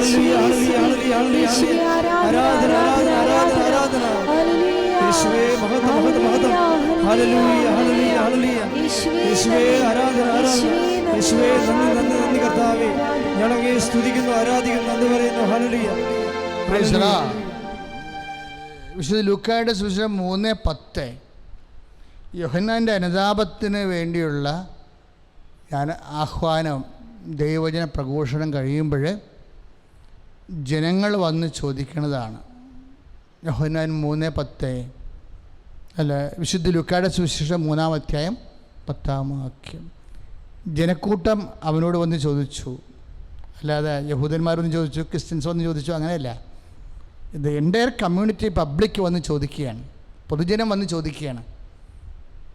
ആരാധന ആരാധന ആരാധന ആരാധന ആരാധന ആരാധന. യേശുവേ മഹത്വം മഹത്വം മഹത്വം. ഹല്ലേലൂയ ഹല്ലേലൂയ. ഹല്ലേലൂയ യേശുവേ ആരാധന ആരാധന. യേശുവേ നന്ദി നന്ദി നന്ദി കർത്താവേ. ഞങ്ങളെ സ്തുതിക്കുന്നു ആരാധിക്കുന്നു നന്ദി പറയുന്നു. ഹല്ലേലൂയ. വിശുദ്ധ ലൂക്കായുടെ സുവിശേഷം മൂന്ന് പത്ത്. യോഹന്നാന്റെ അനുതാപത്തിന് വേണ്ടിയുള്ള ഞാൻ ആഹ്വാനം ദൈവവചന പ്രഘോഷണം കഴിയുമ്പോൾ ജനങ്ങൾ വന്ന് ചോദിക്കുന്നതാണ് യഹോനാൻ മൂന്ന് പത്ത്. അല്ല വിശുദ്ധ ലുക്കാടെ സുവിശേഷം മൂന്നാം അധ്യായം പത്താം വാക്യം. ജനക്കൂട്ടം അവനോട് വന്ന് ചോദിച്ചു. അല്ലാതെ യഹൂദന്മാർ യഹൂദന്മാരൊന്ന് ചോദിച്ചു ക്രിസ്ത്യൻസ് വന്ന് ചോദിച്ചു അങ്ങനെയല്ല. ഇത് എന്റെ കമ്മ്യൂണിറ്റി പബ്ലിക് വന്ന് ചോദിക്കുകയാണ്. പൊതുജനം വന്ന് ചോദിക്കുകയാണ്.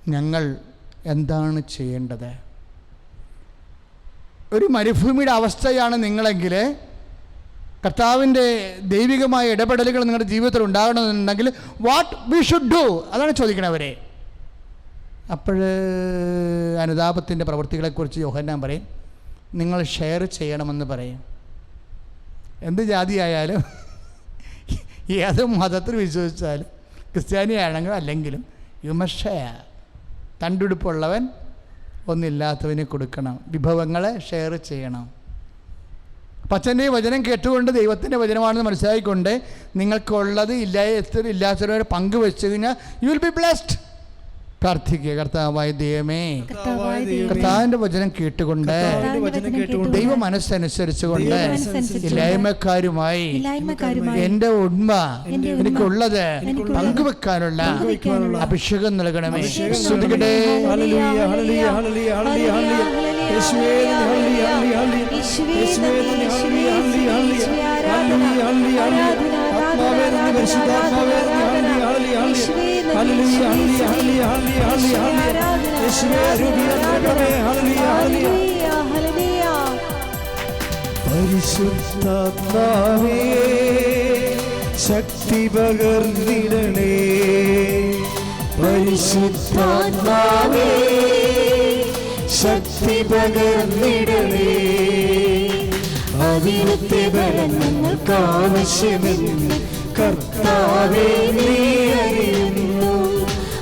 ഞങ്ങൾ എന്താണ് ചെയ്യേണ്ടത്? ഒരു മരുഭൂമിയുടെ അവസ്ഥയാണ് നിങ്ങളെങ്കിൽ കർത്താവിന്റെ ദൈവികമായ ഇടപെടലുകൾ നിങ്ങളുടെ ജീവിതത്തിൽ ഉണ്ടാകണമെന്നുണ്ടെങ്കിൽ വാട്ട് വി ഷുഡ് ഡു അതാണ് ചോദിക്കണവരെ അപ്പോൾ അനുതാപത്തിന്റെ പ്രവൃത്തികളെക്കുറിച്ച് യോഹന്നാൻ പറയും നിങ്ങൾ ഷെയർ ചെയ്യണമെന്ന് പറയും. എന്ത് ജാതിയായാലും ഏത് മതത്തിൽ വിശ്വസിച്ചാലും ക്രിസ്ത്യാനിയാണെങ്കിലും അല്ലെങ്കിലും യു മസ്റ്റ് ഷെയർ തണ്ടുടുപ്പുള്ളവൻ ഒന്നില്ലാത്തവന് കൊടുക്കണം. വിഭവങ്ങളെ ഷെയർ ചെയ്യണം. പച്ചന്റെ വചനം കേട്ടുകൊണ്ട് ദൈവത്തിന്റെ വചനമാണെന്ന് മനസ്സിലാക്കിക്കൊണ്ട് നിങ്ങൾക്കുള്ളത് ഇല്ലാത്ത ഇല്ലാത്തവരെ പങ്കുവെച്ച് കഴിഞ്ഞാൽ യു വിൽ ബി ബ്ലെസ്ഡ് പ്രാർത്ഥിക്കുക. കർത്താവായ ദൈവമേ. കർത്താവിന്റെ കർത്താവിന്റെ വചനം കേട്ടുകൊണ്ട് ദൈവ മനസ്സനുസരിച്ചുകൊണ്ട് ഇല്ലായ്മക്കാരുമായി എന്റെ എന്റെ ഉണ്മ എനിക്കുള്ളത് പങ്കുവെക്കാനുള്ള അഭിഷേകം നൽകണമേ. അഭിഷേകം പരിശുദ്ധാത്മാവേ ശക്തി പകർന്നിടണേ. പരിശുദ്ധാത്മാവേ. ശക്തി പകർന്നിടണേ. ബലം ഞങ്ങൾക്ക് ആവശ്യമെന്ന് കർത്താവേ നീ അറിയുന്നു.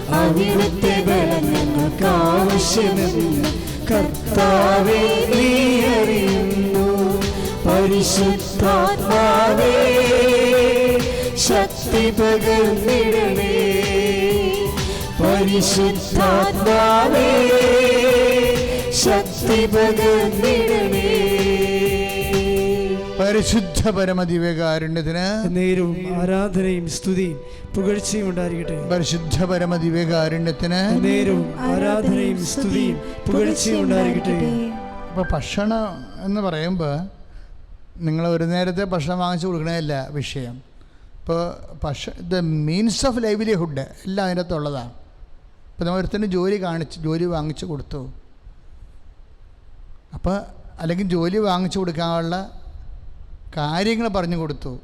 അവിടുത്തെ ബലം ഞങ്ങൾക്ക് ആവശ്യമെന്ന് കർത്താവേ നീ അറിയുന്നു. പരിശുദ്ധാത്മാവേ ശക്തി പകർന്നിടണേ. പരിശുദ്ധാത്മാവേ ശക്തി പകർന്നിടണേ പരിശുദ്ധ പരമദിവ്യകാരുണ്യത്തിന് നേരും ആരാധനയും സ്തുതിയും പുകഴ്ചയും ഉണ്ടായിരിക്കട്ടെ. പരിശുദ്ധ പരമദിവ്യകാരുണ്യത്തിന് നേരും ആരാധനയും സ്തുതിയും പുകഴ്ചയും ഉണ്ടായിരിക്കട്ടെ. അപ്പോൾ ഭക്ഷണം എന്ന് പറയുമ്പോൾ നിങ്ങൾ ഒരു നേരത്തെ ഭക്ഷണം വാങ്ങിച്ചു കൊടുക്കണതല്ല വിഷയം. ഇപ്പോൾ ഭക്ഷ ദ മീൻസ് ഓഫ് ലൈവ്ലിഹുഡ് എല്ലാം അതിനകത്തുള്ളതാണ്. ഇപ്പോൾ നമ്മൾ ഒരുത്തന് ജോലി കാണിച്ച് ജോലി വാങ്ങിച്ചു കൊടുത്തു. അപ്പോൾ അല്ലെങ്കിൽ ജോലി വാങ്ങിച്ചു കൊടുക്കാനുള്ള കാര്യങ്ങൾ പറഞ്ഞു കൊടുത്തു.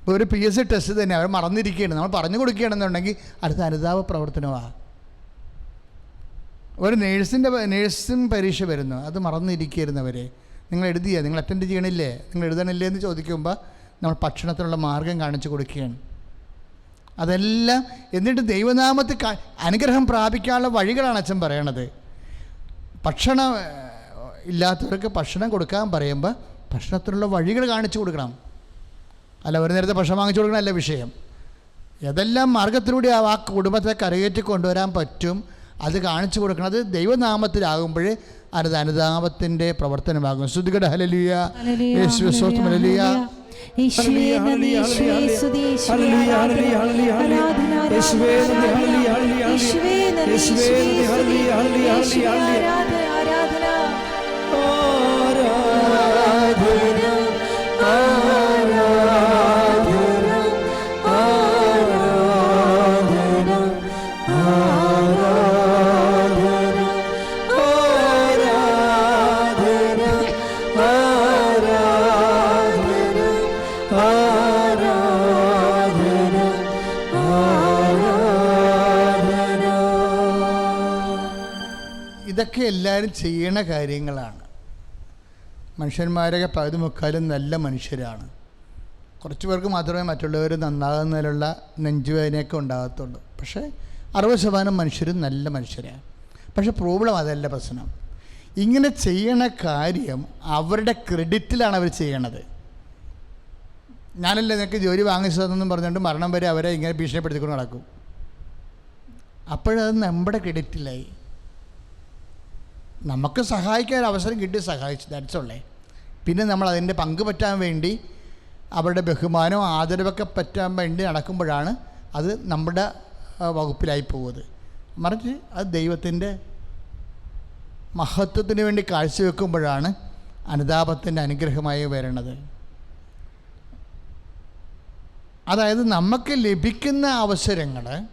ഇപ്പോൾ ഒരു പി എസ് സി ടെസ്റ്റ് തന്നെ അവർ മറന്നിരിക്കുകയാണ്. നമ്മൾ പറഞ്ഞു കൊടുക്കുകയാണെന്നുണ്ടെങ്കിൽ അടുത്ത അനുതാപ പ്രവർത്തനമാണ് ഒരു നേഴ്സിന്റെ നേഴ്സിംഗ് പരീക്ഷ വരുന്നു. അത് മറന്നിരിക്കുന്നവരെ നിങ്ങൾ എഴുതിയ? നിങ്ങൾ അറ്റൻഡ് ചെയ്യണില്ലേ? നിങ്ങൾ എഴുതണില്ലേ എന്ന് ചോദിക്കുമ്പോൾ നമ്മൾ ഭക്ഷണത്തിനുള്ള മാർഗം കാണിച്ചു കൊടുക്കുകയാണ്. അതെല്ലാം എന്നിട്ട് ദൈവനാമത്തിൽ അനുഗ്രഹം പ്രാപിക്കാനുള്ള വഴികളാണ് അച്ഛൻ പറയണത്. ഭക്ഷണം ഇല്ലാത്തവർക്ക് ഭക്ഷണം കൊടുക്കാൻ പറയുമ്പോൾ ഭക്ഷണത്തിനുള്ള വഴികൾ കാണിച്ചു കൊടുക്കണം. അല്ല ഒരു നേരത്തെ ഭക്ഷണം വാങ്ങിച്ചു കൊടുക്കണമല്ല വിഷയം? ഏതെല്ലാം മാർഗത്തിലൂടെ ആ കുടുംബത്തെ കരകയറ്റി കൊണ്ടുവരാൻ പറ്റും അത് കാണിച്ചു കൊടുക്കണം. അത് ദൈവനാമത്തിലാകുമ്പോൾ അത് അനുതാപത്തിന്റെ പ്രവർത്തനമാകും. ശ്രുതികട ഹലലിയ ഹല്ലേലൂയ, ഈശ്വേ സ്തോത്രം, ഹല്ലേലൂയ. എല്ലാവരും ചെയ്യണ കാര്യങ്ങളാണ്. മനുഷ്യന്മാരൊക്കെ പകുതി മുക്കാലും നല്ല മനുഷ്യരാണ്. കുറച്ച് പേർക്ക് മാത്രമേ മറ്റുള്ളവർ നന്നാകുന്നതിലുള്ള നെഞ്ചുവേദനയൊക്കെ ഉണ്ടാകത്തുള്ളൂ. പക്ഷേ അറുപത് ശതമാനം മനുഷ്യരും നല്ല മനുഷ്യരാണ്. പക്ഷേ പ്രോബ്ലം അതല്ല പ്രശ്നം. ഇങ്ങനെ ചെയ്യണ കാര്യം അവരുടെ ക്രെഡിറ്റിലാണ് അവർ ചെയ്യണത്. ഞാനല്ലേ നിനക്ക് ജോലി വാങ്ങിച്ചതെന്നും പറഞ്ഞുകൊണ്ട് മരണം വരെ അവരെ ഇങ്ങനെ ഭീഷണിപ്പെടുത്തിക്കൊണ്ട് നടക്കും. അപ്പോഴത് നമ്മുടെ ക്രെഡിറ്റിലായി നമുക്ക് സഹായിക്കാൻ ഒരു അവസരം കിട്ടി സഹായിച്ചു. ദാറ്റ്സുള്ളേ പിന്നെ നമ്മൾ അതിന്റെ പങ്ക് പറ്റാൻ വേണ്ടി അവരുടെ ബഹുമാനവും ആദരവൊക്കെ പറ്റാൻ വേണ്ടി നടക്കുമ്പോഴാണ് അത് നമ്മുടെ വകുപ്പിലായി പോകുന്നത്. മറിച്ച് അത് ദൈവത്തിന്റെ മഹത്വത്തിന് വേണ്ടി കാഴ്ചവെക്കുമ്പോഴാണ് അനുതാപത്തിന്റെ അനുഗ്രഹമായി വരണത്. അതായത് നമുക്ക് ലഭിക്കുന്ന അവസരങ്ങൾ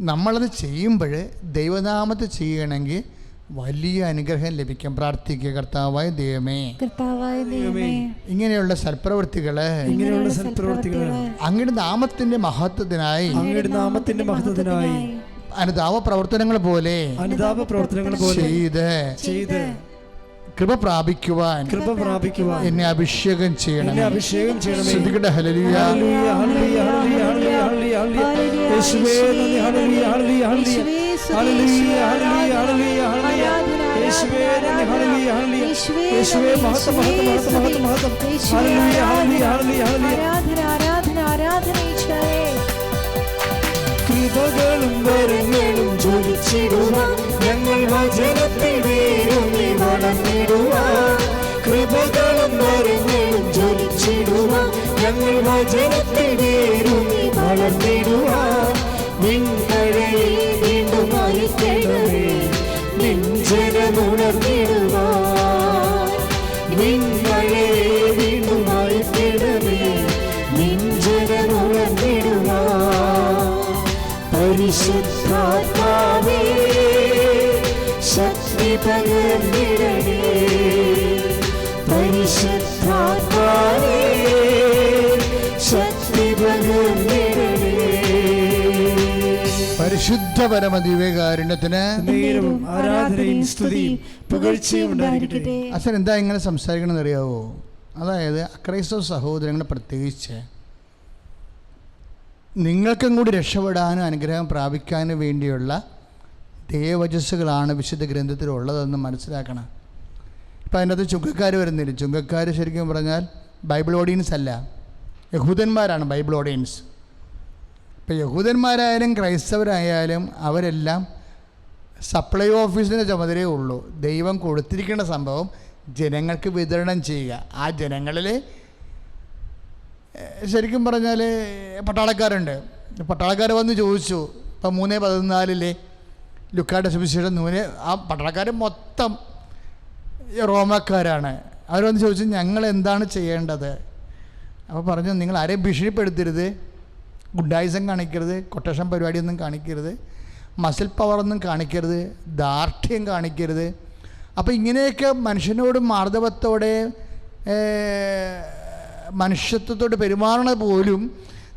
നമ്മളത് ചെയ്യുമ്പോൾ ദൈവനാമത്തെ ചെയ്യണമെങ്കിൽ വലിയ അനുഗ്രഹം ലഭിക്കാൻ പ്രാർത്ഥിക്കുക കർത്താവായ ദൈവമേ. കർത്താവായ ദൈവമേ. ഇങ്ങനെയുള്ള സൽപ്രവൃത്തികൾ ഇങ്ങനെയുള്ള സൽപ്രവൃത്തികൾ അങ്ങയുടെ നാമത്തിന്റെ മഹത്വത്തിനായി അങ്ങയുടെ നാമത്തിന്റെ മഹത്വത്തിനായി അനുതാപ പ്രവർത്തനങ്ങൾ പോലെ അനുതാപ പ്രവർത്തനങ്ങൾ പോലെ ചെയ്ത് ചെയ്ത് കൃപ പ്രാപിക്കുവാൻ കൃപ പ്രാപിക്കുവാൻ എന്നെ അഭിഷേകം എന്നെ ചെയ്യണം അഭിഷേകം ചെയ്യണം ശ്രദ്ധിക്കട്ടെ ഹലലിയ hallelujah, hallelujah, hallelujah, hallelujah, hallelujah. യേശുവേ നന്ദി, ഹല്ലേലൂയ, ഹല്ലേലൂയ, ഹല്ലേലൂയ. ഹലിയ ഹലിയ ഹല്ലേലൂയ, ഹലിയ ഹല്ലേലൂയ, ഹല്ലേലൂയ, ഹലിയ ആരാധന, യേശുവേ നന്ദി, ഹല്ലേലൂയ, ഹല്ലേലൂയ. യേശുവേ മഹത്വം, മഹത്വം, മഹത്വം, മഹത്വം, മഹത്വം. ഹല്ലേലൂയ, ഹല്ലേലൂയ. ഹല്ലേലൂയ, ഹല്ലേലൂയ. ആരാധന ആരാധന ആരാധന ഈശോയെ കൃപ കൃപകളും വരങ്ങളും ജ്വലിച്ചിടുവാൻ ഞങ്ങൾ വചനത്തിൽ വേരൂന്നി വളർന്നിടുവാൻ കൃപകളും വരങ്ങളും ജ്വലിച്ചിടുവാൻ ഞങ്ങൾ വചനത്തിൽ വേരൂന്നി വളർന്നിടുവാൻ നിങ്ങളെ വീണ്ടും നെഞ്ചനമുണർന്നിടുവാൻ നിങ്ങളെ വീണ്ടും അയക്കണമേ നെഞ്ചനമുണർന്നിടുവാൻ പരിശുദ്ധാത്മാവേ ശക്തി പകർന്നിടണേ പരിശുദ്ധാത്മാവേ പരിശുദ്ധ പരമ ദിവ്യകാരുണ്യത്തിന് നേരവും ആരാധനയും സ്തുതിയും പുകഴ്ചയും ഉണ്ടായിരിക്കട്ടെ. അച്ഛൻ എന്താ ഇങ്ങനെ സംസാരിക്കണമെന്ന് അറിയാവോ അതായത് അക്രൈസ്തവ സഹോദരങ്ങളെ പ്രത്യേകിച്ച് നിങ്ങൾക്കും കൂടി രക്ഷപ്പെടാനും അനുഗ്രഹം പ്രാപിക്കാനും വേണ്ടിയുള്ള ദേവജസ്സുകളാണ് വിശുദ്ധ ഗ്രന്ഥത്തിലുള്ളതെന്ന് മനസ്സിലാക്കണം. ഇപ്പം അതിനകത്ത് ചുങ്കക്കാർ വരുന്നില്ല? ചുങ്കക്കാർ ശരിക്കും പറഞ്ഞാൽ ബൈബിൾ ഓഡിയൻസ് അല്ല. യഹൂദന്മാരാണ് ബൈബിൾ ഓഡിയൻസ്. ഇപ്പം യഹൂദന്മാരായാലും ക്രൈസ്തവരായാലും അവരെല്ലാം സപ്ലൈ ഓഫീസിന്റെ ചുമതലയേ ഉള്ളൂ. ദൈവം കൊടുത്തിരിക്കുന്ന സംഭവം ജനങ്ങൾക്ക് വിതരണം ചെയ്യുക. ആ ജനങ്ങളിൽ ശരിക്കും പറഞ്ഞാൽ പട്ടാളക്കാരുണ്ട്. പട്ടാളക്കാർ വന്ന് ചോദിച്ചു ഇപ്പം മൂന്ന് പതിനാലിലെ ലുക്കാട്ട് സുവിശേഷം നൂന് ആ പട്ടാളക്കാർ മൊത്തം റോമക്കാരാണ്. അവർ വന്ന് ചോദിച്ചു ഞങ്ങൾ എന്താണ് ചെയ്യേണ്ടത്? അപ്പോൾ പറഞ്ഞു നിങ്ങൾ ആരെയും ഭീഷണിപ്പെടുത്തരുത്. ഗുഡായിസം കാണിക്കരുത് കൊട്ടേഷൻ പരിപാടിയൊന്നും കാണിക്കരുത് മസിൽ പവറൊന്നും കാണിക്കരുത് ദാർഢ്യം കാണിക്കരുത്. അപ്പോൾ ഇങ്ങനെയൊക്കെ മനുഷ്യനോട് മാർദ്ദവത്തോടെ മനുഷ്യത്വത്തോട് പെരുമാറണ പോലും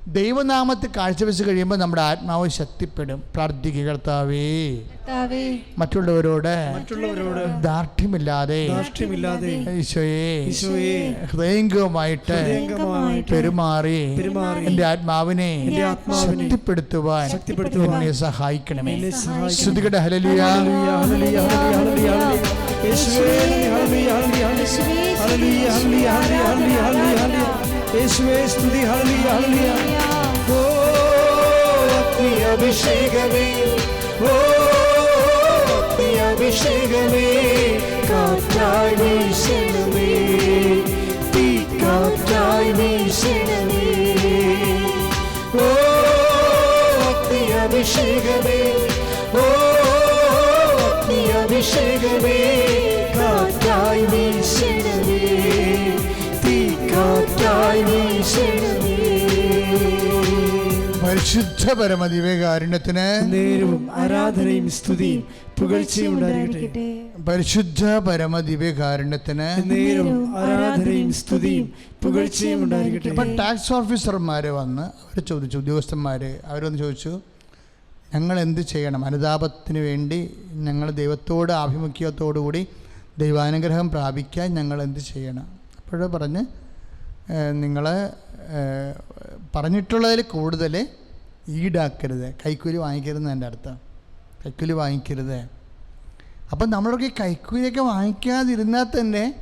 ദൈവനാമത്തിൽ കാഴ്ചവെച്ച് കഴിയുമ്പോൾ നമ്മുടെ ആത്മാവ് ശക്തിപ്പെടും. പ്രാർത്ഥിക്കുക കർത്താവേ. മറ്റുള്ളവരോട് മറ്റുള്ളവരോട് ദാർഢ്യമില്ലാതെ ഈശോയെ ഈശോയെ ഹൃദയംഗമായിട്ട് പെരുമാറി എന്റെ ആത്മാവിനെ ശക്തിപ്പെടുത്തുവാൻ ശക്തിപ്പെടുത്തുവാൻ എന്നെ സഹായിക്കണമേ. ശ്രുതികട ഹലലിയ ഹല്ലേലൂയ, ഹല്ലേലൂയ, ഹല്ലേലൂയ, ഹല്ലേലൂയ. യേശുവേ, സ്തുതി ഹല്ലേലൂയ, ഹല്ലേലൂയ. ഓ അഗ്നി അഭിഷേകമേ ഓ അഗ്നി അഭിഷേകമേ കാറ്റായി വീശണമേ തീ കാറ്റായി വീശണമേ ഓ അഗ്നി അഭിഷേകമേ ഓ അഗ്നി അഭിഷേകമേ കാറ്റായി വീശണമേ തീ വീശണമേ പരിശുദ്ധ പരമദിവ്യകാരുണ്യത്തിന് നേരവും ആരാധനയും സ്തുതിയും പുകഴ്ചയും ഉണ്ടായിരിക്കട്ടെ. പരിശുദ്ധ പരമദിവ്യകാരുണ്യത്തിന് നേരവും ആരാധനയും സ്തുതിയും പുകഴ്ചയും ഉണ്ടായിരിക്കട്ടെ. ഇപ്പം ടാക്സ് ഓഫീസർമാർ വന്ന് അവർ ചോദിച്ചു ഉദ്യോഗസ്ഥന്മാർ അവരൊന്ന് ചോദിച്ചു ഞങ്ങൾ എന്ത് ചെയ്യണം? അനുതാപത്തിന് വേണ്ടി ഞങ്ങൾ ദൈവത്തോട് ആഭിമുഖ്യത്തോടു കൂടി ദൈവാനുഗ്രഹം പ്രാപിക്കാൻ ഞങ്ങൾ എന്ത് ചെയ്യണം? അപ്പോഴേ പറഞ്ഞ് നിങ്ങൾ പറഞ്ഞിട്ടുള്ളതിൽ കൂടുതൽ ഈടാക്കരുത്. കൈക്കൂലി വാങ്ങിക്കരുതെന്ന് എന്റെ അർത്ഥം. കൈക്കൂലി വാങ്ങിക്കരുത്. അപ്പം നമ്മളൊക്കെ കൈക്കൂലിയൊക്കെ വാങ്ങിക്കാതിരുന്നാൽ തന്നെ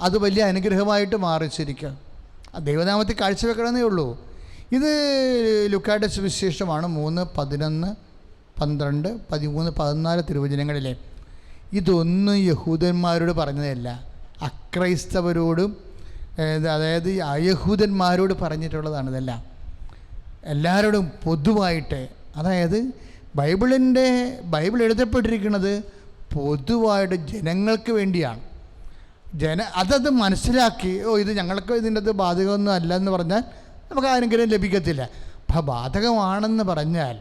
അത് വലിയ അനുഗ്രഹമായിട്ട് മാറിച്ചിരിക്കുക ദൈവനാമത്തിൽ കാഴ്ചവെക്കണമെന്നേ ഉള്ളൂ. ഇത് ലുക്കായുടെ സുവിശേഷമാണ് മൂന്ന് പതിനൊന്ന് പന്ത്രണ്ട് പതിമൂന്ന് പതിനാല് തിരുവചനങ്ങളിലെ. ഇതൊന്നും യഹൂദന്മാരോട് പറഞ്ഞതല്ല. അക്രൈസ്തവരോടും അതായത് അയഹൂദന്മാരോട് പറഞ്ഞിട്ടുള്ളതാണ് ഇതെല്ലാം. എല്ലാവരോടും പൊതുവായിട്ട് അതായത് ബൈബിളിന്റെ ബൈബിൾ എഴുതപ്പെട്ടിരിക്കുന്നത് പൊതുവായിട്ട് ജനങ്ങൾക്ക് വേണ്ടിയാണ്. ജന അതത് മനസ്സിലാക്കി ഓ ഇത് ഞങ്ങൾക്ക് ഇതിന്റെ അത് ബാധകമൊന്നും അല്ല എന്ന് പറഞ്ഞാൽ നമുക്ക് ആരെങ്കിലും ലഭിക്കത്തില്ല. അപ്പം ബാധകമാണെന്ന് പറഞ്ഞാൽ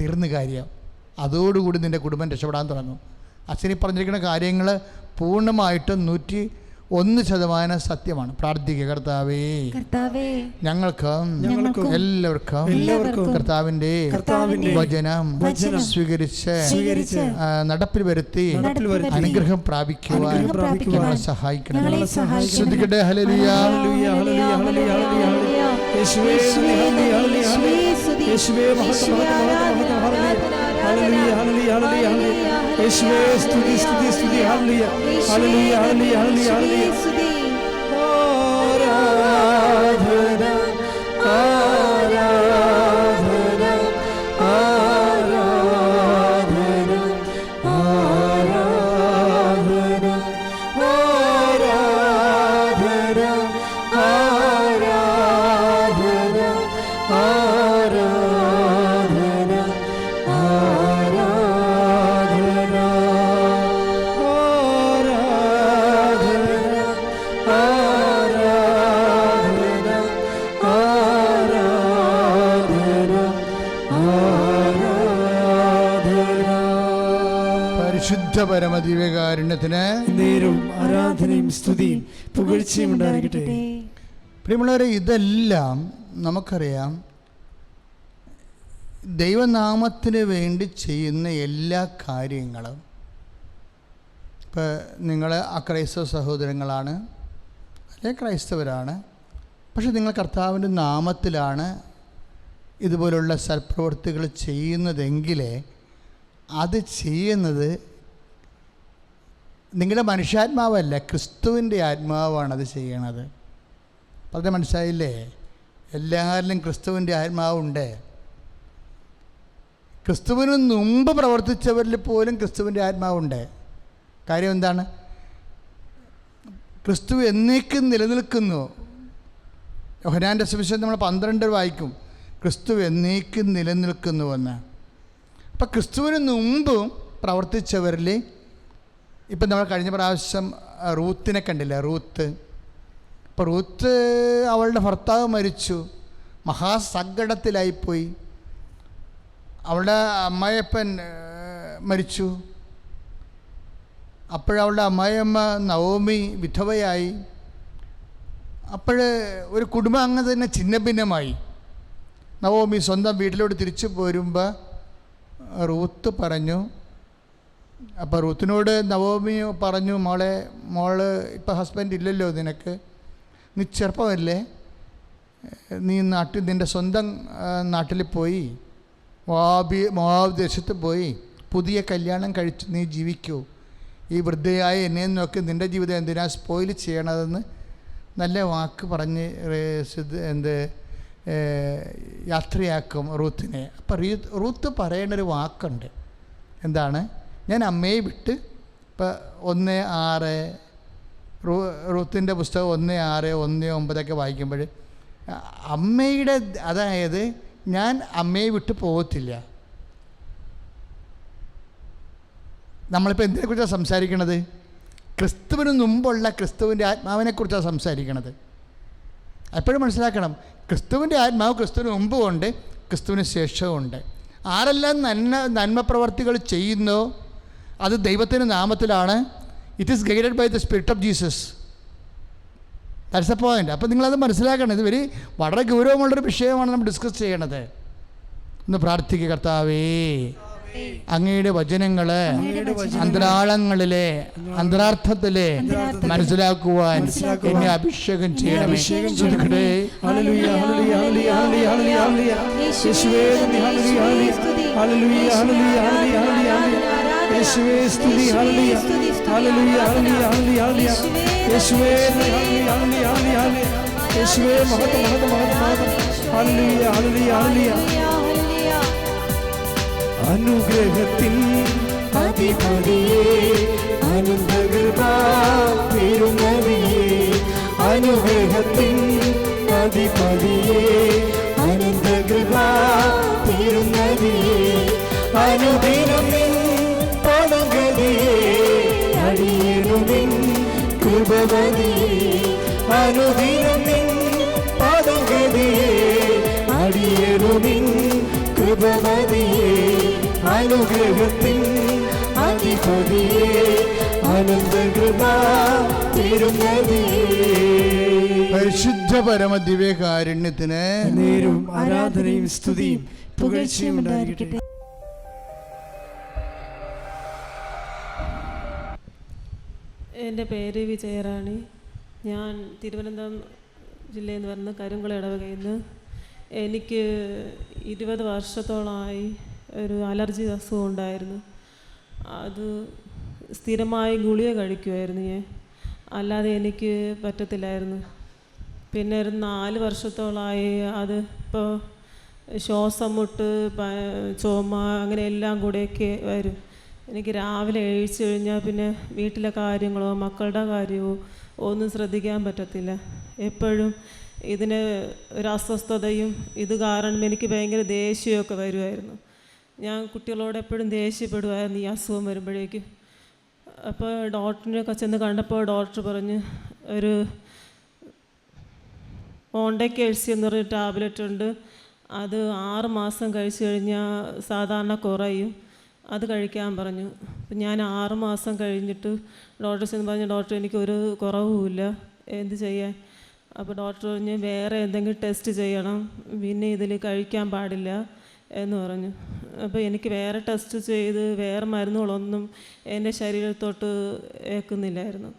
തീർന്ന കാര്യം. അതോടുകൂടി നിന്റെ കുടുംബം രക്ഷപ്പെടാൻ തുടങ്ങും. അച്ഛനീ പറഞ്ഞിരിക്കുന്ന കാര്യങ്ങൾ പൂർണമായിട്ടും നൂറ്റി ഒന്ന് ശതമാനം സത്യമാണ്. പ്രാർത്ഥിക്കുക കർത്താവേ. കർത്താവേ. ഞങ്ങൾക്ക് ഞങ്ങൾക്കും എല്ലാവർക്കും എല്ലാവർക്കും കർത്താവിന്റെ വചനം വചനം സ്വീകരിച്ച് നടപ്പിൽ വരുത്തി അനുഗ്രഹം പ്രാപിക്കുവാൻ ഞങ്ങളെ സഹായിക്കണം. ശ്രദ്ധിക്കട്ടെ? Hallelujah. Hallelujah, hallelujah, hallelujah, hallelujah. യേശുവേ. യേശുവേ മഹത്വം, ഹല്ലേലൂയ. Hallelujah, hallelujah. യേശുവേ സ്തുതി സ്തുതി സ്തുതി ഹല്ലേലൂയ ഹല്ലേലൂയ ഹല്ലേലൂയ ഹല്ലേലൂയ പുകഴ്ചയും ഉണ്ടായിരിക്കട്ടെ പ്രിയമുള്ളവരെ ഇതെല്ലാം നമുക്കറിയാം. ദൈവനാമത്തിന് വേണ്ടി ചെയ്യുന്ന എല്ലാ കാര്യങ്ങളും ഇപ്പോൾ നിങ്ങൾ അക്രൈസ്തവ സഹോദരങ്ങളാണ് അല്ലെ ക്രൈസ്തവരാണ് പക്ഷെ നിങ്ങൾ കർത്താവിന്റെ നാമത്തിലാണ് ഇതുപോലുള്ള സൽപ്രവൃത്തികൾ ചെയ്യുന്നതെങ്കിലേ അത് ചെയ്യുന്നത് നിങ്ങളുടെ മനുഷ്യാത്മാവല്ല ക്രിസ്തുവിന്റെ ആത്മാവാണ് അത് ചെയ്യണത്. പറഞ്ഞ മനസ്സിലായില്ലേ? എല്ലാവരിലും ക്രിസ്തുവിന്റെ ആത്മാവുണ്ട്. ക്രിസ്തുവിന് മുമ്പ് പ്രവർത്തിച്ചവരിൽ പോലും ക്രിസ്തുവിന്റെ ആത്മാവുണ്ട്. കാര്യം എന്താണ്? ക്രിസ്തു എന്നേക്കും നിലനിൽക്കുന്നു. യോഹനാന്റെ സുവിശേഷം നമ്മൾ പന്ത്രണ്ട് വായിക്കും. ക്രിസ്തു എന്നേക്കും നിലനിൽക്കുന്നുവെന്ന്. അപ്പം ക്രിസ്തുവിന് മുമ്പും പ്രവർത്തിച്ചവരിൽ ഇപ്പം നമ്മൾ കഴിഞ്ഞ പ്രാവശ്യം റൂത്തിനെ കണ്ടില്ല? റൂത്ത്. ഇപ്പം റൂത്ത് അവളുടെ ഭർത്താവ് മരിച്ചു. മഹാസങ്കടത്തിലായിപ്പോയി. അവളുടെ അമ്മായപ്പൻ മരിച്ചു. അപ്പോഴവളുടെ അമ്മായിയമ്മ നവോമി വിധവയായി. അപ്പോൾ ഒരു കുടുംബം അങ്ങ് തന്നെ ഛിന്നഭിന്നമായി. നവോമി സ്വന്തം വീട്ടിലോട്ട് തിരിച്ചു പോരുമ്പോൾ റൂത്ത് പറഞ്ഞു അപ്പോൾ റൂത്തിനോട് നവോമി പറഞ്ഞു മോളെ മോൾ ഇപ്പോൾ ഹസ്ബൻഡ് ഇല്ലല്ലോ നിനക്ക്. നീ ചെറുപ്പമല്ലേ? നീ നാട്ടിൽ നിന്റെ സ്വന്തം നാട്ടിൽ പോയി. മോബി മോബ് ദേശത്ത് പോയി. പുതിയ കല്യാണം കഴിച്ച് നീ ജീവിക്കൂ. ഈ വൃദ്ധയായ എന്നെ നോക്കി നിന്റെ ജീവിതം എന്തിനാ സ്പോയിൽ ചെയ്യണതെന്ന് നല്ല വാക്ക് പറഞ്ഞ് എന്ത് യാത്രയാക്കും റൂത്തിനെ. അപ്പം റീ റൂത്ത് പറയേണ്ടൊരു വാക്കുണ്ട്. എന്താണ്? ഞാൻ അമ്മയെ വിട്ട് ഇപ്പോൾ ഒന്ന് ആറ് റൂത്തിന്റെ പുസ്തകം ഒന്ന് ആറ് ഒന്ന് ഒമ്പതൊക്കെ വായിക്കുമ്പോൾ അമ്മയുടെ അതായത് ഞാൻ അമ്മയെ വിട്ട് പോകത്തില്ല. നമ്മളിപ്പോൾ എന്തിനെക്കുറിച്ചാണ് സംസാരിക്കണത്? ക്രിസ്തുവിന് മുമ്പുള്ള ക്രിസ്തുവിന്റെ ആത്മാവിനെക്കുറിച്ചാണ് സംസാരിക്കണത്. എപ്പോഴും മനസ്സിലാക്കണം ക്രിസ്തുവിന്റെ ആത്മാവ് ക്രിസ്തുവിന് മുമ്പുമുണ്ട് ക്രിസ്തുവിന് ശേഷവും ഉണ്ട് ആരെല്ലാം നന്മ നന്മ പ്രവർത്തികൾ ചെയ്യുന്നോ അത് ദൈവത്തിന്റെ നാമത്തിലാണ്. It is guided by the spirit of Jesus that's a point അപ്പോൾ നിങ്ങളത് മനസ്സിലാക്കണം. ഇത് വരി വളരെ ഗൗരവമുള്ളൊരു വിഷയമാണ് നമ്മൾ ഡിസ്കസ് ചെയ്യണത്. ഒന്ന് പ്രാർത്ഥിക്കുക കർത്താവേ. അങ്ങയുടെ വചനങ്ങൾ അന്തരാളങ്ങളിലെ അന്തരാർത്ഥത്തിലെ മനസ്സിലാക്കുവാൻ എന്നെ അഭിഷേകം ചെയ്യണമേ. ശ്രദ്ധിക്കട്ടെ. Hallelujah hallelujah hallelujah hallelujah hallelujah. യേശുവേ നന്ദി hallelujah hallelujah hallelujah hallelujah hallelujah. യേശുവേ സ്തുതി ഹല്ലേലൂയ. Hallelujah hallelujah. ഹല്ലേലൂയ യേശുവേ നന്ദി ഹല്ലേലൂയ ഹല്ലേലൂയ ഹല്ലേലൂയ. യേശുവേ മഹത്വം മഹത്വം മഹത്വം മഹത്വം. ഹല്ലേലൂയ ഹല്ലേലൂയ ഹല്ലേലൂയ. അനുഗ്രഹത്തിൻ അധിപതിയെ അനന്തകൃപ പെരുമതിയെ. അനുഗ്രഹത്തിൻ അധിപതിയെ അനന്തകൃപ പെരുമതിയെ. അനുദിനം കൃപവതിയെ അനുദിനം നിൻ പദഗതിയെ അടിയനുമിൻ കൃപവതിയെ അനുഗ്രഹത്തിൻ അധിപതിയെ അനന്തകൃപ പെരുമതിയെ പരിശുദ്ധ പരമ ദിവ്യകാരുണ്യത്തിന് നേരും ആരാധനയും സ്തുതിയും പുകഴ്ചയും ഉണ്ടായിരിക്കട്ടെ. എന്റെ പേര് വിജയറാണി. ഞാൻ തിരുവനന്തപുരം ജില്ലയിൽ നിന്ന് വരുന്ന കരുങ്കുള ഇടവകയിൽ നിന്ന് എനിക്ക് ഇരുപത് വർഷത്തോളമായി ഒരു അലർജി അസുഖം ഉണ്ടായിരുന്നു. അത് സ്ഥിരമായി ഗുളിക കഴിക്കുമായിരുന്നു ഞാൻ. അല്ലാതെ എനിക്ക് പറ്റത്തില്ലായിരുന്നു. പിന്നെ ഒരു നാല് വർഷത്തോളമായി അത് ഇപ്പോൾ ശ്വാസം മുട്ട് ചുമ അങ്ങനെ എല്ലാം കൂടെയൊക്കെ വരും. എനിക്ക് രാവിലെ എഴുതിച്ചു കഴിഞ്ഞാൽ പിന്നെ വീട്ടിലെ കാര്യങ്ങളോ മക്കളുടെ കാര്യമോ ഒന്നും ശ്രദ്ധിക്കാൻ പറ്റത്തില്ല. എപ്പോഴും ഇതിന് ഒരു അസ്വസ്ഥതയും ഇത് കാരണം എനിക്ക് ഭയങ്കര ദേഷ്യമൊക്കെ വരുമായിരുന്നു. ഞാൻ കുട്ടികളോട് എപ്പോഴും ദേഷ്യപ്പെടുമായിരുന്നു ഈ അസുഖം വരുമ്പോഴേക്കും. അപ്പോൾ ഡോക്ടറിനൊക്കെ ചെന്ന് കണ്ടപ്പോൾ ഡോക്ടർ പറഞ്ഞ് ഒരു ഓണ്ടക്കേഴ്സി എന്ന് പറഞ്ഞ ടാബ്ലറ്റ് ഉണ്ട്. അത് ആറ് മാസം കഴിച്ചു കഴിഞ്ഞാൽ സാധാരണ കുറയും. അത് കഴിക്കാൻ പറഞ്ഞു. അപ്പം ഞാൻ ആറുമാസം കഴിഞ്ഞിട്ട് ഡോക്ടർ ചെന്ന് പറഞ്ഞു ഡോക്ടർ എനിക്കൊരു കുറവുമില്ല എന്ത് ചെയ്യാൻ? അപ്പോൾ ഡോക്ടർ പറഞ്ഞ് വേറെ എന്തെങ്കിലും ടെസ്റ്റ് ചെയ്യണം. പിന്നെ ഇതിൽ കഴിക്കാൻ പാടില്ല. എന്ന് പറഞ്ഞു. അപ്പോൾ എനിക്ക് വേറെ ടെസ്റ്റ് ചെയ്ത് വേറെ മരുന്നുകളൊന്നും എന്റെ ശരീരത്തോട്ട് ഏക്കുന്നില്ലായിരുന്നു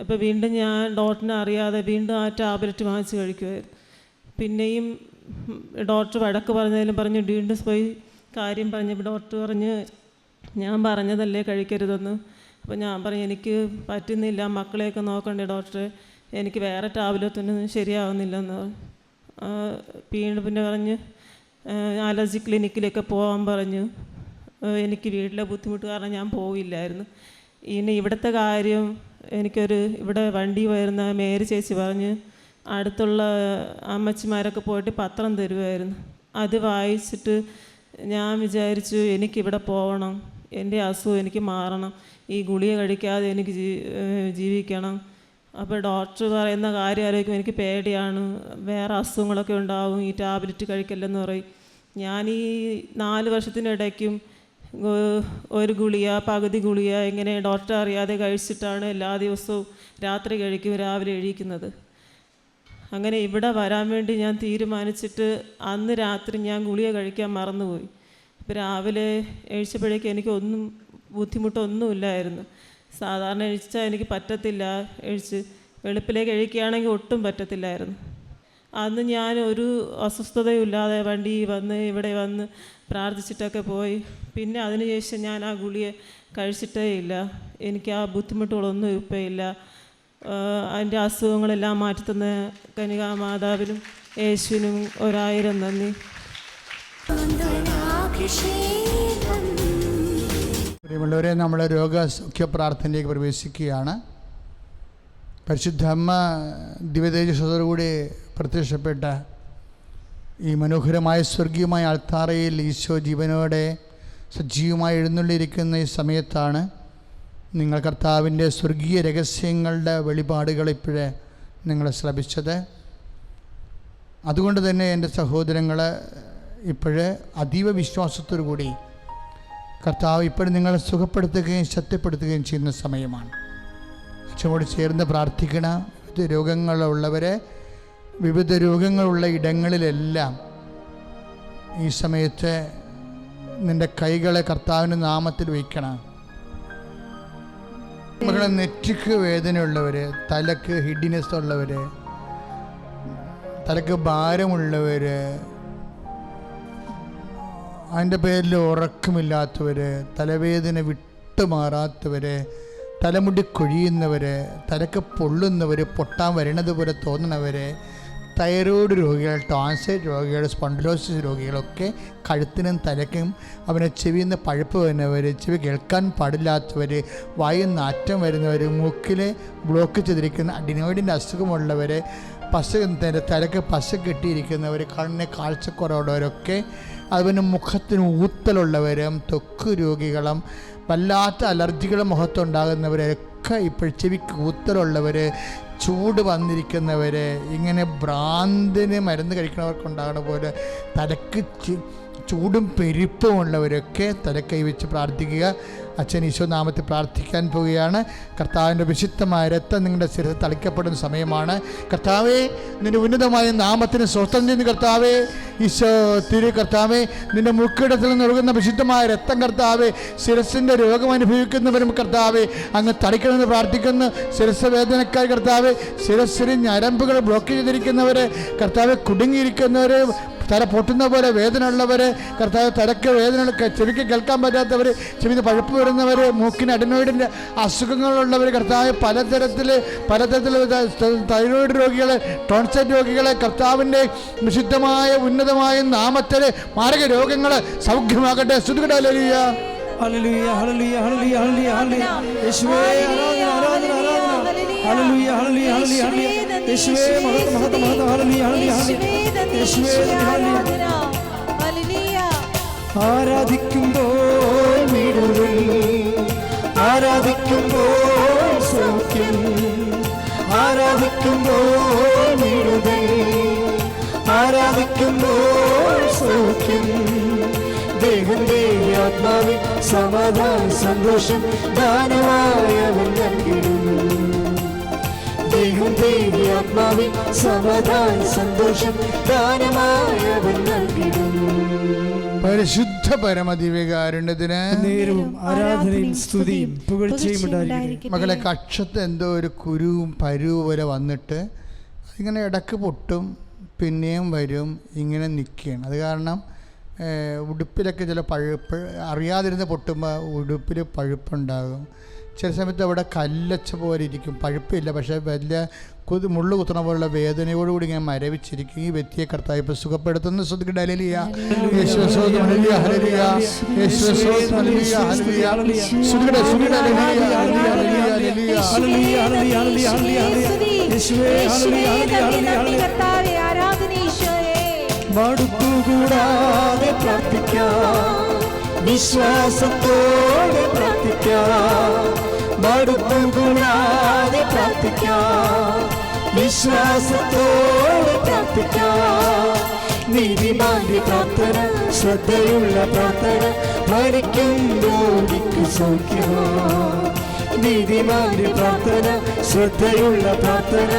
അപ്പോൾ വീണ്ടും ഞാൻ ഡോക്ടറിനെ അറിയാതെ വീണ്ടും ആ ടാബ്ലറ്റ് വാങ്ങിച്ച് കഴിക്കുമായിരുന്നു പിന്നെയും ഡോക്ടർ വഴക്ക് പറഞ്ഞതിലും പറഞ്ഞ് വീണ്ടും പോയി കാര്യം പറഞ്ഞ് ഇവിടെ ഡോക്ടർ പറഞ്ഞ് ഞാൻ പറഞ്ഞതല്ലേ കഴിക്കരുതെന്ന്. അപ്പോൾ ഞാൻ പറഞ്ഞു എനിക്ക് പറ്റുന്നില്ല മക്കളെയൊക്കെ നോക്കണ്ടേ ഡോക്ടറെ. എനിക്ക് വേറെ ടാബ്ലറ്റൊന്നും ശരിയാവുന്നില്ലെന്ന്. വീണ്ടും പിന്നെ പറഞ്ഞ് അലർജി ക്ലിനിക്കിലൊക്കെ പോകാൻ പറഞ്ഞു. എനിക്ക് വീട്ടിലെ ബുദ്ധിമുട്ട് കാരണം ഞാൻ പോവില്ലായിരുന്നു. ഇനി ഇവിടുത്തെ കാര്യം എനിക്കൊരു ഇവിടെ വണ്ടി വരുന്ന മേരി ചേച്ചി പറഞ്ഞ് അടുത്തുള്ള അമ്മച്ചിമാരൊക്കെ പോയിട്ട് പത്രം തരുമായിരുന്നു അത് വായിച്ചിട്ട് ഞാൻ വിചാരിച്ചു എനിക്കിവിടെ പോകണം എന്റെ അസുഖം എനിക്ക് മാറണം. ഈ ഗുളിക കഴിക്കാതെ എനിക്ക് ജീവിക്കണം. അപ്പോൾ ഡോക്ടർ പറയുന്ന കാര്യം ആലോചിക്കും എനിക്ക് പേടിയാണ്. വേറെ അസുഖങ്ങളൊക്കെ ഉണ്ടാവും. ഈ ടാബ്ലറ്റ് കഴിക്കല്ലെന്ന് പറയും. ഞാൻ ഈ നാല് വർഷത്തിനിടയ്ക്കും ഒരു ഗുളിക പകുതി ഗുളിക ഇങ്ങനെ ഡോക്ടർ അറിയാതെ കഴിച്ചിട്ടാണ് എല്ലാ ദിവസവും രാത്രി കഴിക്കും രാവിലെ എഴുതിക്കുന്നത് അങ്ങനെ ഇവിടെ വരാൻ വേണ്ടി ഞാൻ തീരുമാനിച്ചിട്ട് അന്ന് രാത്രി ഞാൻ ഗുളിക കഴിക്കാൻ മറന്നുപോയി. ഇപ്പോൾ രാവിലെ എഴിച്ചപ്പോഴേക്കും എനിക്കൊന്നും ബുദ്ധിമുട്ടൊന്നുമില്ലായിരുന്നു. സാധാരണ എഴുച്ചാൽ എനിക്ക് പറ്റത്തില്ല. എഴുച്ച് വെളുപ്പിലേക്ക് എഴുക്കുകയാണെങ്കിൽ ഒട്ടും പറ്റത്തില്ലായിരുന്നു. അന്ന് ഞാൻ ഒരു അസ്വസ്ഥതയുമില്ലാതെ വണ്ടി വന്ന് ഇവിടെ വന്ന് പ്രാർത്ഥിച്ചിട്ടൊക്കെ പോയി. പിന്നെ അതിനുശേഷം ഞാൻ ആ ഗുളിയെ കഴിച്ചിട്ടേ ഇല്ല എനിക്ക് ആ ബുദ്ധിമുട്ടുകളൊന്നും ഇപ്പം ഇല്ല. അതിന്റെ അസുഖങ്ങളെല്ലാം മാറ്റുന്ന കനികാ മാതാവിനും യേശുവിനും ഒരായിരം നന്ദി. പ്രിയമുള്ളവരെ നമ്മൾ രോഗസൗഖ്യ പ്രാർത്ഥനയിലേക്ക് പ്രവേശിക്കുകയാണ്. പരിശുദ്ധ അമ്മ ദിവ്യതേജസ്സോടുകൂടി പ്രത്യക്ഷപ്പെട്ട ഈ മനോഹരമായ സ്വർഗീയമായ അൾത്താറയിൽ ഈശോ ജീവനോടെ സജീവമായി എഴുന്നള്ളിയിരിക്കുന്ന ഈ സമയത്താണ് നിങ്ങൾ കർത്താവിന്റെ സ്വർഗീയ രഹസ്യങ്ങളുടെ വെളിപാടുകൾ ഇപ്പോഴേ നിങ്ങൾ ശ്രമിച്ചത് അതുകൊണ്ട് തന്നെ എന്റെ സഹോദരങ്ങൾ ഇപ്പോഴ് അതീവ വിശ്വാസത്തോടു കൂടി കർത്താവ് ഇപ്പോഴും നിങ്ങളെ സുഖപ്പെടുത്തുകയും ശക്തിപ്പെടുത്തുകയും ചെയ്യുന്ന സമയമാണ്. അച്ഛനോട് ചേർന്ന് പ്രാർത്ഥിക്കണ വിവിധ രോഗങ്ങളുള്ളവരെ വിവിധ രോഗങ്ങളുള്ള ഇടങ്ങളിലെല്ലാം ഈ സമയത്ത് നിന്റെ കൈകളെ കർത്താവിന്റെ നാമത്തിൽ വയ്ക്കണം. മക്കളെ നെറ്റിക്ക് വേദനയുള്ളവർ തലക്ക് ഹിഡിനെസ് ഉള്ളവർ തലക്ക് ഭാരമുള്ളവർ അതിന്റെ പേരിൽ ഉറക്കമില്ലാത്തവർ തലവേദന വിട്ടുമാറാത്തവർ തലമുടി കൊഴിയുന്നവർ തലക്ക് പൊള്ളുന്നവർ പൊട്ടാൻ വരണത് പോലെ തോന്നുന്നവർ തൈറോയ്ഡ് രോഗികൾ ടോൺസൈറ്റ് രോഗികൾ സ്പോണ്ടിലോസിസ് രോഗികളൊക്കെ കഴുത്തിനും തലയ്ക്കും അവനെ ചെവിയിൽ നിന്ന് പഴുപ്പ് വരുന്നവർ ചെവി കേൾക്കാൻ പാടില്ലാത്തവർ വായു നാറ്റം വരുന്നവർ മൂക്കിൽ ബ്ലോക്ക് ചെയ്തിരിക്കുന്ന അഡിനോയിഡിന്റെ അസുഖമുള്ളവർ പശ തലക്ക് പശ കെട്ടിയിരിക്കുന്നവർ കണ്ണിന് കാഴ്ചക്കുറവുള്ളവരൊക്കെ അതുപോലെ മുഖത്തിന് ഊത്തലുള്ളവരും തൊക്ക് രോഗികളും വല്ലാത്ത അലർജികൾ മുഖത്തുണ്ടാകുന്നവരൊക്കെ ഇപ്പോൾ ചെവിക്ക് ഊത്തലുള്ളവർ ചൂട് വന്നിരിക്കുന്നവരെ ഇങ്ങനെ ഭ്രാന്തിന് മരുന്ന് കഴിക്കുന്നവർക്കുണ്ടാകുന്ന പോലെ തലക്ക് ചൂടും പെരുപ്പമുള്ളവരൊക്കെ തലക്കൈ വെച്ച് പ്രാർത്ഥിക്കുക. അച്ഛൻ ഈശോ നാമത്തിൽ പ്രാർത്ഥിക്കാൻ പോവുകയാണ്. കർത്താവിന്റെ വിശുദ്ധമായ രക്തം നിങ്ങളുടെ ശരീരത്തിൽ തളിക്കപ്പെടുന്ന സമയമാണ്. കർത്താവേ നിന്റെ ഉന്നതമായ നാമത്തിന് സ്വസ്ഥം ചെയ്യുന്ന കർത്താവേ. ഈശോ തിരു കർത്താവേ നിന്റെ മുക്കിടത്തിൽ നിന്ന് ഒഴുകുന്ന വിശുദ്ധമായ രക്തം കർത്താവേ ശിരസിന്റെ രോഗം അനുഭവിക്കുന്നവരും കർത്താവേ അങ്ങ് തളിക്കണമെന്ന് പ്രാർത്ഥിക്കുന്നു. ശിരസ് വേദനക്കാർ കർത്താവേ ശിരസ്സിന് ഞരമ്പുകൾ ബ്ലോക്ക് ചെയ്തിരിക്കുന്നവർ കർത്താവെ കുടുങ്ങിയിരിക്കുന്നവർ തല പൊട്ടുന്ന പോലെ വേദന ഉള്ളവർ കർത്താവ് തലക്ക് വേദന ചെവിക്ക് കേൾക്കാൻ പറ്റാത്തവർ ചെവിന് പഴുപ്പ് വരുന്നവർ മൂക്കിന് അഡിനോയിഡിന്റെ അസുഖങ്ങളുള്ളവർ കർത്താവ് പലതരത്തിൽ പലതരത്തിൽ തൈറോയിഡ് രോഗികളെ ടോൺസൈറ്റ് രോഗികളെ കർത്താവിന്റെ വിശുദ്ധമായ ഉന്നതമായ നാമത്തിൽ മാരക രോഗങ്ങൾ സൗഖ്യമാകട്ടെ. ശ്രുതികടലിയ Hallelujah, hallelujah, hallelujah, hallelujah, ഹല്ലേലൂയ യേശുവേ ആരാധന ആരാധന ആരാധന. ഹല്ലേലൂയ ഹല്ലേലൂയ ഹല്ലേലൂയ ഹല്ലേലൂയ യേശുവേ മഹത്വം മഹത്വം മഹത്വം ഹല്ലേലൂയ ഹല്ലേലൂയ ഹല്ലേലൂയ യേശുവേ നന്ദി, ഹല്ലേലൂയ ആരാധിക്കുമ്പോൾ വിടുതൽ ആരാധിക്കുമ്പോൾ സൗഖ്യം ആരാധിക്കുമ്പോൾ വിടുതൽ ആരാധിക്കുമ്പോൾ സൗഖ്യം. ദേഹി ആത്മാവിൽ സമാധാന സന്തോഷം ദാനമായി അവൻ നൽകിടുന്നു ദേഹി ആത്മാവിൽ സമാധാന സന്തോഷം ദാനമായ പരിശുദ്ധ പരമദിവ്യകാരുണ്യത്തിന് നേരവും ആരാധനയും സ്തുതിയും പുകഴ്ചയും മകളെ കക്ഷത്ത് എന്തോ ഒരു കുരുവും പരുവും വരെ വന്നിട്ട് ഇങ്ങനെ ഇടയ്ക്ക് പൊട്ടും പിന്നെയും വരും ഇങ്ങനെ നിൽക്കുകയാണ്. അത് കാരണം ഉടുപ്പിലൊക്കെ ചില പഴുപ്പ് അറിയാതിരുന്ന് പൊട്ടുമ്പോൾ ഉടുപ്പിൽ പഴുപ്പുണ്ടാകും. ചില സമയത്ത് അവിടെ കല്ലച്ച പോലെ ഇരിക്കും. പഴുപ്പില്ല. പക്ഷേ വലിയ കുതി മുള്ളു കുത്തണ പോലുള്ള വേദനയോടുകൂടി ഇങ്ങനെ മരവിച്ചിരിക്കും. ഈ വ്യക്തിയെ കർത്താവ് ഇപ്പം സുഖപ്പെടുത്തുന്നു. മടുപ്പുകൂടാതെ പ്രാർത്ഥിക്കാം വിശ്വാസത്തോടെ പ്രാർത്ഥിക്കാം. മടുപ്പുകൂടാതെ പ്രാർത്ഥിക്കാം. വിശ്വാസത്തോടെ പ്രാർത്ഥിക്കാം. നീതിമാന്റെ പ്രാർത്ഥന ശ്രദ്ധയുള്ള പ്രാർത്ഥന മരിക്കും രോഗിക്ക് സൗഖ്യമാണ് നീതിമാന്റെ പ്രാർത്ഥന ശ്രദ്ധയുള്ള പ്രാർത്ഥന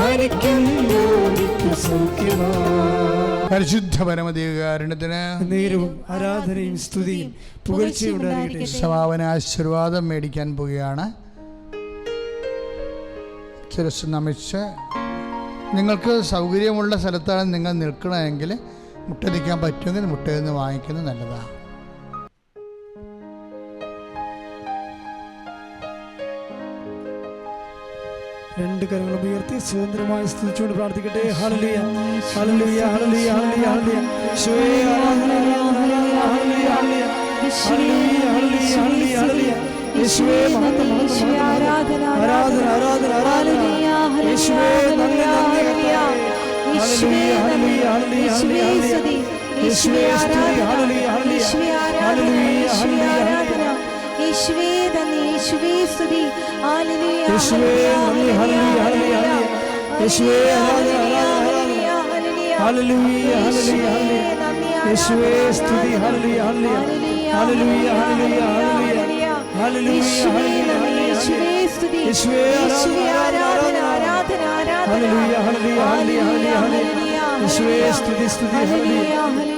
മരിക്കും രോഗിക്ക് സൗഖ്യമാണ് പരിശുദ്ധ പരമധികാരണത്തിന് നേരവും ആരാധനയും സ്തുതിയും പുകഴ്ചയും ഉണ്ടായിരിക്കട്ടെ സമാപന ആശീർവാദം മേടിക്കാൻ പോവുകയാണ്. ശിരസ് നമിച്ച്. നിങ്ങൾക്ക് സൗകര്യമുള്ള സ്ഥലത്താണ് നിങ്ങൾ നിൽക്കണമെങ്കിൽ മുട്ട നിൽക്കാൻ പറ്റുമെങ്കിൽ മുട്ടയിൽ നിന്ന് വാങ്ങിക്കുന്നത് നല്ലതാണ്. രണ്ട് കരങ്ങളും ഉയർത്തി സ്വതന്ത്രമായി സ്തുതിച്ചുകൊണ്ട് പ്രാർത്ഥിക്കട്ടെ. ഹല്ലേലൂയ ഹല്ലേലൂയ ഹല്ലേലൂയ ഹല്ലേലൂയ ഹല്ലേലൂയ. യേശുവേ ആരാധന ആരാധന ഹല്ലേലൂയ hallelujah hallelujah. Hallelujah hallelujah hallelujah യേശുവേ മഹത്വം മഹത്വം ആരാധന ആരാധന. ആരാധന യേശുവേ നന്ദി നന്ദി യേശുവേ സ്തുതി ആരാധന, ഹല്ലേലൂയ ഹല്ലേലൂയ ഈശോയെ ആരാധന, ഈശോയെ നന്ദി, ഈശോയെ സ്തുതി, ഹല്ലേലൂയ, യേശുവേ ഹല്ലേലൂയ ഹല്ലേലൂയ യേശുവേ ഹല്ലേലൂയ, ഹല്ലേലൂയ, ഹല്ലേലൂയ. യേശുവേ സ്തുതി ഹല്ലേലൂയ ഹല്ലേലൂയ. ഹല്ലേലൂയ ഹല്ലേലൂയ ഹല്ലേലൂയ ഈശോയെ സ്തുതി, യേശുവേ ആരാധന, ആരാധന, ആരാധന. ഹല്ലേലൂയ ഹല്ലേലൂയ ഹല്ലേലൂയ യേശുവേ സ്തുതി സ്തുതി ഹല്ലേലൂയ.